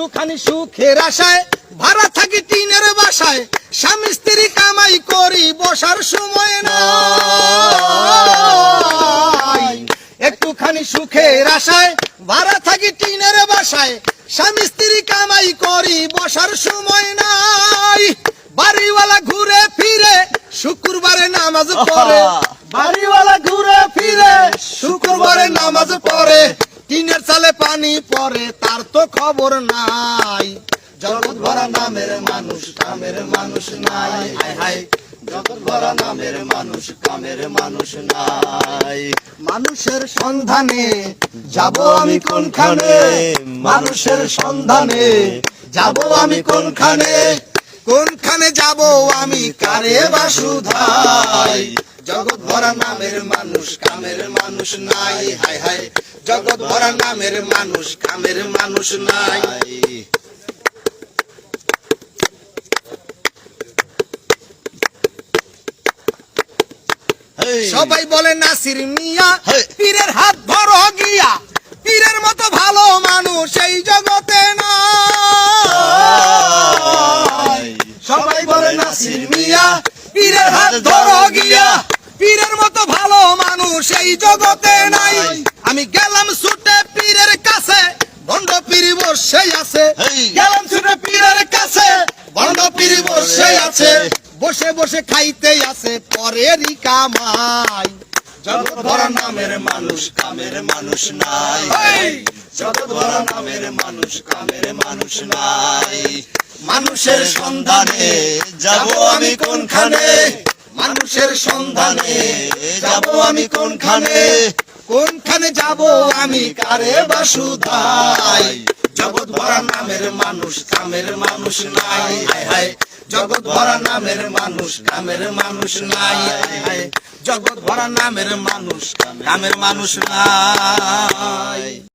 একটুখানি সুখের আশায় ভাড়া থাকি টিনের বাসায় স্বামী স্ত্রী কামাই করি বসার সময় নাই। একটুখানি সুখের আশায় ভাড়া থাকি টিনের বাসায় স্বামী স্ত্রী কামাই করি বসার সময় নাই। বাড়িওয়ালা ঘুরে ফিরে শুক্রবারে নামাজ পড়ে। বাড়িওয়ালা ঘুরে ফিরে শুক্রবারে নামাজ পড়ে। তার তো খবর নাই। জগৎ ভরা নামের মানুষ, কামের মানুষ নাই। হায় হায়, জগৎ ভরা নামের মানুষ, কামের মানুষ নাই। মানুষের সন্ধানে যাব আমি কোনখানে? মানুষের সন্ধানে যাব আমি কোনখানে? কোনখানে যাব আমি কারে বাসুধাই? জগৎ ভরা নামের মানুষ কামের মানুষ নাই। হায় জগৎ ভরা নামের মানুষ কামের মানুষ নাই। সবাই বলে নাসির মিয়া পীরের হাত ধরো গিয়া। পীরের মতো ভালো মানুষ এই জগতে না সবাই বলে নাসির মিয়া পীরের হাত ধরো গিয়া। পীরের মতো ভালো মানুষ এই জগতে নাই। আমি গেলাম ছুটে পীরের কাছে ভণ্ড পীর বসে আছে। গেলাম ছুটে পীরের কাছে ভণ্ড পীর বসে আছে। বসে বসে খাইতে আছে পরেরই কামাই। জগৎ ভরা নামের মানুষ কামের মানুষ নাই। জগৎ ভরা নামের মানুষ কামের মানুষ নাই। মানুষের সন্ধানে যাব আমি কোনখানে? মানুষের সন্ধানে যাব আমি কোনখানে? কোনখানে যাব আমি? কারে বাসুধাই জগৎ ভরা নামের মানুষ, কামের মানুষ নাই। জগৎ ভরা নামের মানুষ, কামের মানুষ নাই। জগৎ ভরা নামের মানুষ, কামের মানুষ নাই।